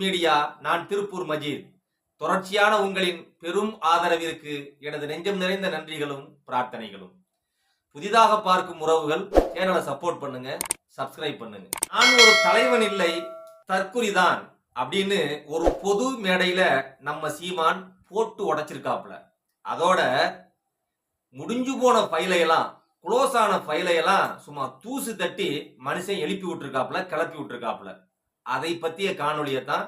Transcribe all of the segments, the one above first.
Media நான் திருப்பூர் மஜீத். தொடர்ச்சியான உங்களின் பெரும் ஆதரவிற்கு எனது நெஞ்சம் நிறைந்த நன்றிகளும் பிரார்த்தனைகளும். புதிதாக பார்க்கும் உறவுகள் சேனலை சப்போர்ட் பண்ணுங்க சப்ஸ்கிரைப் பண்ணுங்க. நான் ஒரு தலைவன் இல்லை தற்குறிதான் அப்படின்னு ஒரு பொது மேடையில நம்ம சீமான் போட்டு உடைச்சிருக்காப்புல. அதோட முடிஞ்சு போன ஃபைலையெல்லாம் க்ளோஸ் ஆன ஃபைலையெல்லாம் சும்மா தூசு தட்டி மனுஷன் எழுப்பி விட்டுருக்காப்புல கிளப்பி விட்டுருக்காப்புல. அதை பற்றிய காணொலியை தான்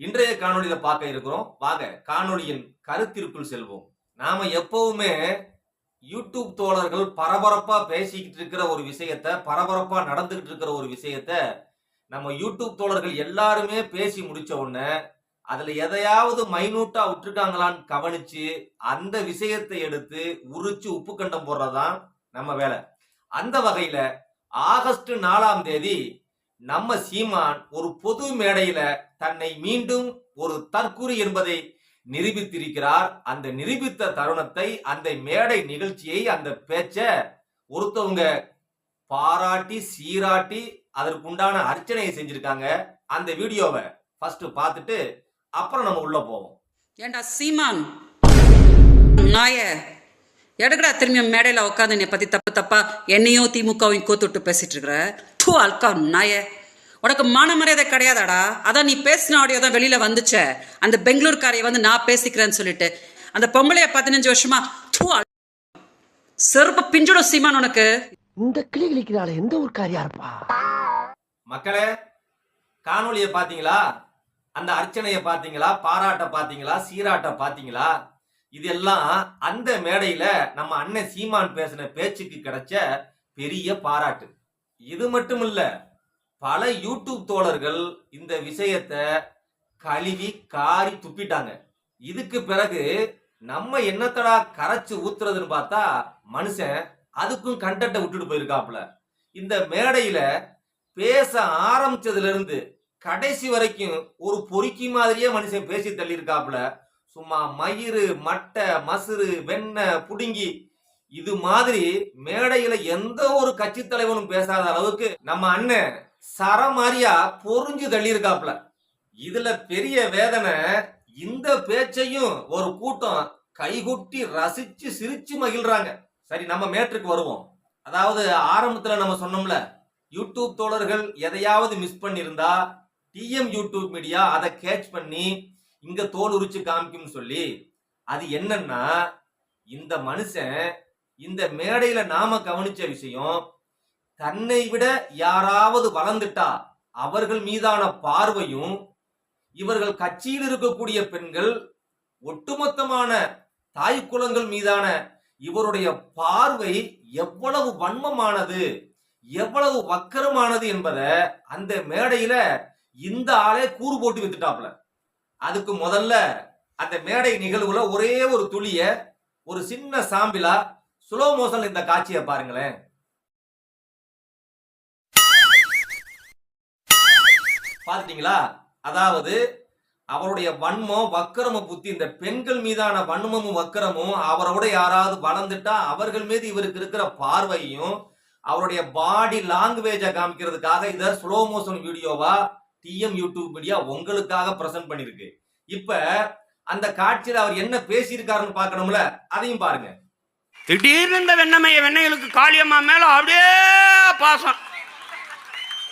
இன்றைய காணொலியில் பார்க்க இருக்கிறோம். வாங்க காணொலியின் கருத்திற்குள் செல்வோம். நாம எப்பவுமே யூடியூப் தோழர்கள் பரபரப்பா பேசிக்கிட்டு இருக்கிற ஒரு விஷயத்த பரபரப்பா நடந்துகிட்டு இருக்கிற ஒரு விஷயத்த நம்ம யூடியூப் தோழர்கள் எல்லாருமே பேசி முடிச்ச உடனே அதுல எதையாவது மைனூட்டா விட்டுருக்காங்களான்னு கவனிச்சு அந்த விஷயத்தை எடுத்து உரிச்சு உப்பு கண்டம் போடுறதுதான் நம்ம வேலை. அந்த வகையில ஆகஸ்ட் நாலாம் தேதி நம்ம சீமான் ஒரு பொது மேடையில தன்னை மீண்டும் ஒரு தற்குறி என்பதை நிரூபித்திருக்கிறார். அந்த நிரூபித்த தருணத்தை அந்த மேடை நிகழ்ச்சியை அந்த பேச்ச ஒருத்தவங்க பாராட்டி சீராட்டி அதற்குண்டான அர்ச்சனையை செஞ்சிருக்காங்க. அந்த வீடியோவை ஃபர்ஸ்ட் பார்த்துட்டு அப்புறம் நம்ம உள்ள போவோம். ஏண்டா சீமான்? நாய எடுக்கடா திரும்பி மேடையில் உட்காந்து என்னை பற்றி தப்பு தப்பா என்னையும் திமுகவையும் கோத்துட்டு பேசிட்டு இருக்கிற? தூ அல்கா நாய. உனக்கு மான மரியாதை கிடையாதாடா? அதான் நீ பேசின ஆடியோ தான் வெளியில வந்துச்சே. அந்த பெங்களூர்காரையை வந்து நான் பேசிக்கிறேன்னு சொல்லிட்டு. அந்த பொம்பளைய பதினஞ்சு வருஷமா தூ செருப்பு பிஞ்சுடும் சீமான் உனக்கு. இந்த கிளி கிளிக்கிறாள் எந்த ஊர்க்காரியா இருப்பா? மக்களே காணொளியை பார்த்தீங்களா? அந்த அர்ச்சனையை பார்த்தீங்களா? பாராட்ட பார்த்தீங்களா? சீராட்ட பார்த்தீங்களா? இதெல்லாம் அந்த மேடையில நம்ம அண்ணன் சீமான் பேசின பேச்சுக்கு கிடைச்ச பெரிய பாராட்டு. இது மட்டும் இல்ல பல யூடியூப் தோழர்கள் இந்த விஷயத்த கழுவி காரி துப்பிட்டாங்க. இதுக்கு பிறகு நம்ம என்னத்தடா கரைச்சு ஊத்துறதுன்னு பார்த்தா மனுஷன் அதுக்கும் கண்டத்தை விட்டுட்டு போயிருக்காப்புல. இந்த மேடையில பேச ஆரம்பிச்சதுல இருந்து கடைசி வரைக்கும் ஒரு பொறுக்கி மாதிரியே மனுஷன் பேசி தள்ளியிருக்காப்புல. சும்மா மயிறு மட்டை மசுறு வெண்ணெய் புடுங்கி இது மாதிரி மேடையில எந்த ஒரு கட்சி தலைவனும் பேசாத அளவுக்கு நம்ம அண்ணன் சரமாரியா பொறிஞ்சு தள்ளியிருக்காப்புல. இதுல பெரிய வேதனை இந்த பேச்சையும் ஒரு கூட்டம் கைகுட்டி ரசிச்சு சிரிச்சு மகிழ்றாங்க. சரி நம்ம மேட்ருக்கு வருவோம். அதாவது ஆரம்பத்துல நம்ம சொன்னோம்ல யூடியூப் தோழர்கள் எதையாவது மிஸ் பண்ணியிருந்தா டிஎம் யூடியூப் மீடியா அதை கேட்ச் பண்ணி இங்க தோல் உரிச்சு காமிக்கும்னு சொல்லி அது என்னன்னா இந்த மனுஷன் இந்த மேடையில நாம கவனிச்ச விஷயம் தன்னை விட யாராவது வளர்ந்துட்டா அவர்கள் மீதான பார்வையும் இவர்கள் கட்சியில் இருக்கக்கூடிய பெண்கள் ஒட்டுமொத்தமான தாய் குலங்கள் மீதான இவருடைய பார்வை எவ்வளவு வன்மமானது எவ்வளவு வக்கரமானது என்பதை அந்த மேடையில இந்த ஆளே கூறு போட்டு வித்துட்டாப்ல அதுக்கு முதல்ல அந்த மேடை நிகழ்வுல ஒரே ஒரு துளிய ஒரு சின்ன சாம்பிளா ஸ்லோ மோஷன்ல இந்த காட்சியை பாருங்களேன். பாத்துட்டீங்களா அதாவது அவருடைய வன்மம் வக்கரம புத்தி இந்த பெண்கள் மீதான வன்மமும் வக்கரமும் அவரோட யாராவது வளர்ந்துட்டா அவர்கள் மீது இவருக்கு இருக்கிற பார்வையும் அவருடைய பாடி லாங்குவேஜை காமிக்கிறதுக்காக இதை ஸ்லோ மோஷன் வீடியோவா டிஎம் யூடியூப் மீடியா உங்களுக்காக பிரசன்ட் பண்ணிருக்கு. இப்ப அந்த காட்சியில் அவர் என்ன பேசியிருக்காருன்னு பார்க்கணும்ல? அதையும் பாருங்க. திடீர்னு இந்த வெண்ணமைய வெண்ணைகளுக்கு காளியம்மா மேலே அப்படியே பாசம்.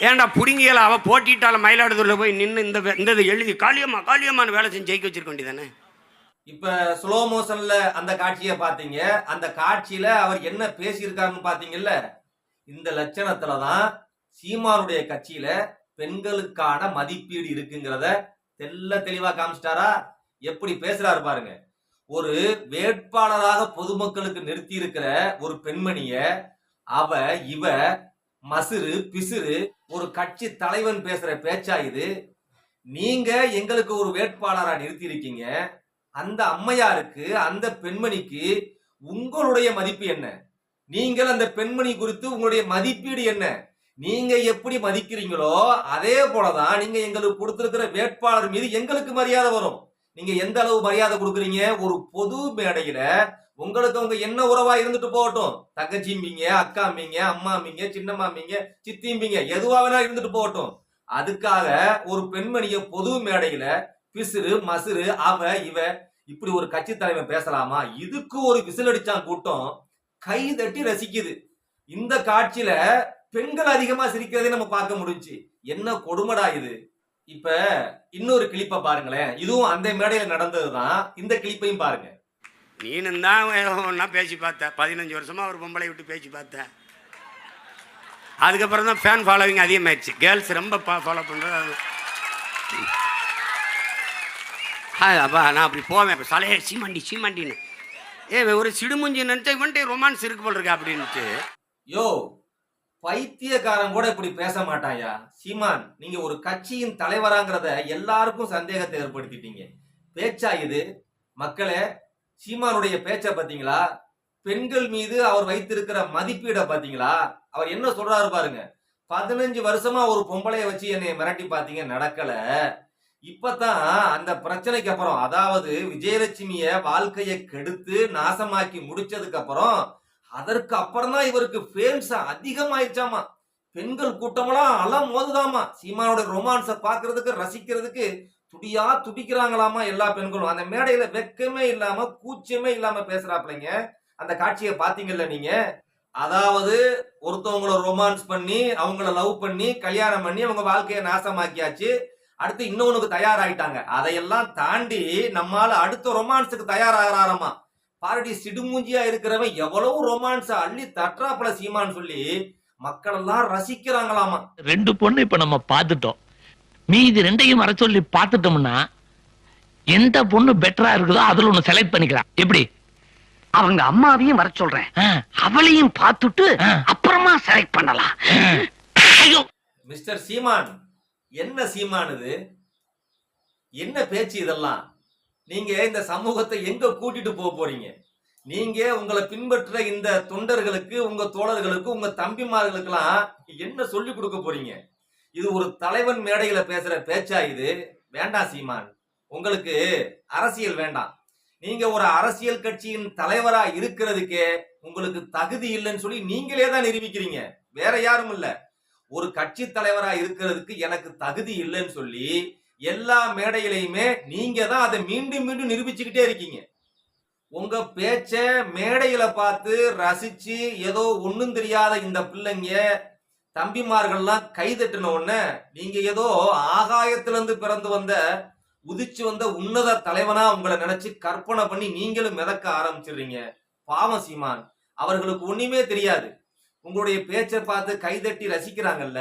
ஏன்டா புடுங்கியல? அவள் போட்டிட்டால மயிலாடுதுறையில் போய் நின்று இந்த இந்த இதை எழுதி காளியம்மா காளியம்மான்னு வேலை செஞ்சு ஜெயிக்க வச்சிருக்க வேண்டியதானே? இப்போ ஸ்லோ மோஷனில் அந்த காட்சியை பார்த்தீங்க. அந்த காட்சியில் அவர் என்ன பேசியிருக்காருன்னு பார்த்தீங்கல்ல? இந்த லட்சணத்தில் தான் சீமானுடைய கட்சியில் பெண்களுக்கான மதிப்பீடு இருக்குங்கிறத தெல்ல தெளிவாக காமிச்சிட்டாரா? எப்படி பேசுகிறாரு பாருங்க. ஒரு வேட்பாளராக பொதுமக்களுக்கு நிறுத்தி இருக்கிற ஒரு பெண்மணிய அவ இவ மசுறு பிசுறு ஒரு கட்சி தலைவன் பேசுற பேச்சா இது? நீங்க எங்களுக்கு ஒரு வேட்பாளரா நிறுத்தி இருக்கீங்க அந்த அம்மையாருக்கு அந்த பெண்மணிக்கு உங்களுடைய மதிப்பு என்ன? நீங்கள் அந்த பெண்மணி குறித்து உங்களுடைய மதிப்பீடு என்ன? நீங்க எப்படி மதிக்கிறீங்களோ அதே போலதான் நீங்க எங்களுக்கு கொடுத்திருக்கிற வேட்பாளர் மீது எங்களுக்கு மரியாதை வரும். நீங்க எந்த அளவு மரியாதை கொடுக்குறீங்க? ஒரு பொது மேடையில உங்களுக்கு அவங்க என்ன உறவா இருந்துட்டு போகட்டும். தங்கச்சிம்பிங்க அக்காம்பிங்க அம்மாம்பிங்க சின்னம்மாம்பிங்க சித்திம்பிங்க எதுவா வேணா இருந்துட்டு போகட்டும். அதுக்காக ஒரு பெண்மணிய பொது மேடையில பிசுறு மசுறு அவ இவ இப்படி ஒரு கட்சி தலைவன் பேசலாமா? இதுக்கு ஒரு விசில் அடிச்சான் கூட்டம் கை தட்டி ரசிக்குது. இந்த காட்சியில பெண்கள் அதிகமா சிரிக்கிறதே நம்ம பார்க்க முடிஞ்சுச்சு. என்ன கொடுமடா இது? இப்ப இன்னொரு கிளிப்பை பாருங்களேன். இதுவும் அந்த மேடையில நடந்ததுதான். இந்த கிளிப்பையும் பாருங்க. நீனும் தான் ஒன்றா பேசி பார்த்த. பதினஞ்சு வருஷமா ஒரு பொம்பளை விட்டு பேசி பார்த்த. அதுக்கப்புறம் தான் ஃபேன் ஃபாலோவிங் அதிகமாயிடுச்சு. கேர்ள்ஸ் ரொம்ப ஃபாலோ பண்ணுறது அப்பா நான் அப்படி போவேன். இப்போ சலையே சீமாண்டி சீமாண்டின்னு. ஏ ஒரு சிடுமுஞ்சி நினச்சா இவன்ட்டு ரொமான்ஸ் இருக்கு போல் இருக்கு அப்படின்ட்டு. யோ பைத்தியக்காரன் கூட இப்படி பேச மாட்டாயா? சீமான் நீங்க ஒரு கட்சியின் தலைவராங்கிறத எல்லாருக்கும் சந்தேகத்தை ஏற்படுத்திட்டீங்க. பேச்சா இது? மக்களே சீமானுடைய பேச்ச பாத்தீங்களா பெண்கள் மீது அவர் வைத்திருக்கிற மதிப்பீடை பாத்தீங்களா அவர் என்ன சொல்றாரு பாருங்க. பதினஞ்சு வருஷமா ஒரு பொம்பளைய வச்சு என்னை மிரட்டி பாத்தீங்க நடக்கல. இப்பதான் அந்த பிரச்சனைக்கு அப்புறம் அதாவது விஜயலட்சுமிய வாழ்க்கையை கெடுத்து நாசமாக்கி முடிச்சதுக்கு அப்புறம் அதற்கு அப்புறம் தான் இவருக்கு ஃபேம்ஸ் அதிகமாயிடுச்சாமா? பெண்கள் கூட்டமெல்லாம் அலம் மோதுதாமா? சீமானோட ரொமான்ஸை பார்க்கறதுக்கு ரசிக்கிறதுக்கு துடியா துடிக்கிறாங்களாமா எல்லா பெண்களும்? அந்த மேடையில வெக்கமே இல்லாம கூச்சமே இல்லாம பேசுறாப்லைங்க அந்த காட்சியை பாத்தீங்கல்ல நீங்க? அதாவது ஒருத்தவங்கள ரொமான்ஸ் பண்ணி அவங்கள லவ் பண்ணி கல்யாணம் பண்ணி அவங்க வாழ்க்கையை நாசமாக்கியாச்சு. அடுத்து இன்னொன்னுக்கு தயாராயிட்டாங்க. அதையெல்லாம் தாண்டி நம்மால அடுத்த ரொமான்ஸுக்கு தயாராகிறாராமா? பாரடி சிடுமூஞ்சியா இருக்கிறவன் எவ்வளவு ரொமான்ஸ் அள்ளி தட்டுறாப்புல சீமான்னு சொல்லி மக்கள் எல்லாம் ரசிக்கிறாங்களாமா. ரெண்டு பொண்ணு இப்ப நம்ம பார்த்துட்டோம். மீதி ரெண்டையும் வர சொல்லி பார்த்துட்டோம்னா எந்த பொண்ணு பெட்டரா இருக்குதோ அதுல ஒண்ணு செலக்ட் பண்ணிக்கலாம். எப்படி? அவங்க அம்மாவையும் வர சொல்றேன். அவளையும் பார்த்துட்டு. அப்புறமா செலக்ட் பண்ணலாம். ஐயோ. மிஸ்டர் சீமான் என்ன சீமான் இது? என்ன பேச்சு இதெல்லாம்? நீங்க இந்த சமூகத்தை எங்க கூட்டிட்டு போக போறீங்க? நீங்க உங்களை பின்பற்ற இந்த தொண்டர்களுக்கு உங்க தோழர்களுக்கு உங்க தம்பிமார்களுக்கெல்லாம் என்ன சொல்லி கொடுக்க போறீங்க? இது ஒரு தலைவன் மேடையில பேசுற பேச்சா இது? வேண்டாம் சீமான். உங்களுக்கு அரசியல் வேண்டாம். நீங்க ஒரு அரசியல் கட்சியின் தலைவரா இருக்கிறதுக்கே உங்களுக்கு தகுதி இல்லைன்னு சொல்லி நீங்களே தான் நிரூபிக்கிறீங்க. வேற யாரும் இல்ல. ஒரு கட்சி தலைவரா இருக்கிறதுக்கு எனக்கு தகுதி இல்லைன்னு சொல்லி எல்லா மேடையிலையுமே நீங்க தான் அதை மீண்டும் மீண்டும் நிரூபிச்சுக்கிட்டே இருக்கீங்க. உங்க பேச்ச மேடையில பார்த்து ரசிச்சு ஏதோ ஒண்ணும் தெரியாத இந்த பிள்ளைங்க தம்பிமார்கள்லாம் கை தட்டின உடனே நீங்க ஏதோ ஆகாயத்திலிருந்து பிறந்து வந்த உதிச்சு வந்த உன்னத தலைவனா உங்களை நினைச்சு கற்பனை பண்ணி நீங்களும் மிதக்க ஆரம்பிச்சிடுறீங்க. பாவம் சீமான் அவர்களுக்கு ஒண்ணுமே தெரியாது. உங்களுடைய பேச்சை பார்த்து கைதட்டி ரசிக்கிறாங்கல்ல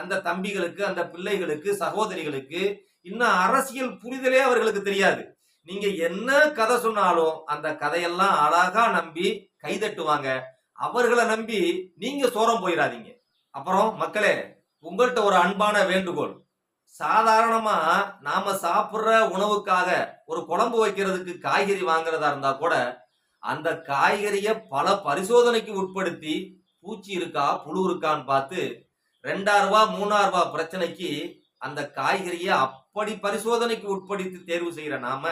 அந்த தம்பிகளுக்கு அந்த பிள்ளைகளுக்கு சகோதரிகளுக்கு இன்னும் அரசியல் புரிதலே அவர்களுக்கு தெரியாது. நீங்க என்ன கதை சொன்னாலும் அந்த கதையெல்லாம் அழகா நம்பி கைதட்டுவாங்க. அவர்களை நம்பி நீங்க சோரம் போயிடாதீங்க. அப்புறம் மக்களே உங்கள்கிட்ட ஒரு அன்பான வேண்டுகோள். சாதாரணமா நாம சாப்பிட்ற உணவுக்காக ஒரு குழம்பு வைக்கிறதுக்கு காய்கறி வாங்குறதா இருந்தா கூட அந்த காய்கறிய பல பரிசோதனைக்கு உட்படுத்தி பூச்சி இருக்கா புழு இருக்கான்னு பார்த்து ரெண்டாயிரம் ரூபா மூணாயிரம் ரூபா பிரச்சனைக்கு அந்த காய்கறியை அப்படி பரிசோதனைக்கு உட்படுத்தி தேர்வு செய்கிற நாம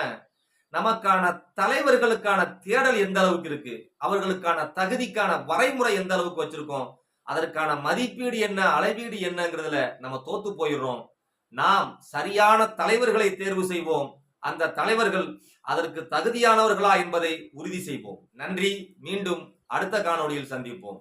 நமக்கான தலைவர்களுக்கான தேடல் எந்த அளவுக்கு இருக்கு? அவர்களுக்கான தகுதிக்கான வரைமுறை எந்த அளவுக்கு வச்சிருக்கோம்? அதற்கான மதிப்பீடு என்ன அளவீடு என்னங்கிறதுல நம்ம தோத்து போயிடுறோம். நாம் சரியான தலைவர்களை தேர்வு செய்வோம். அந்த தலைவர்கள் அதற்கு தகுதியானவர்களா என்பதை உறுதி செய்வோம். நன்றி. மீண்டும் அடுத்த காணொளியில் சந்திப்போம்.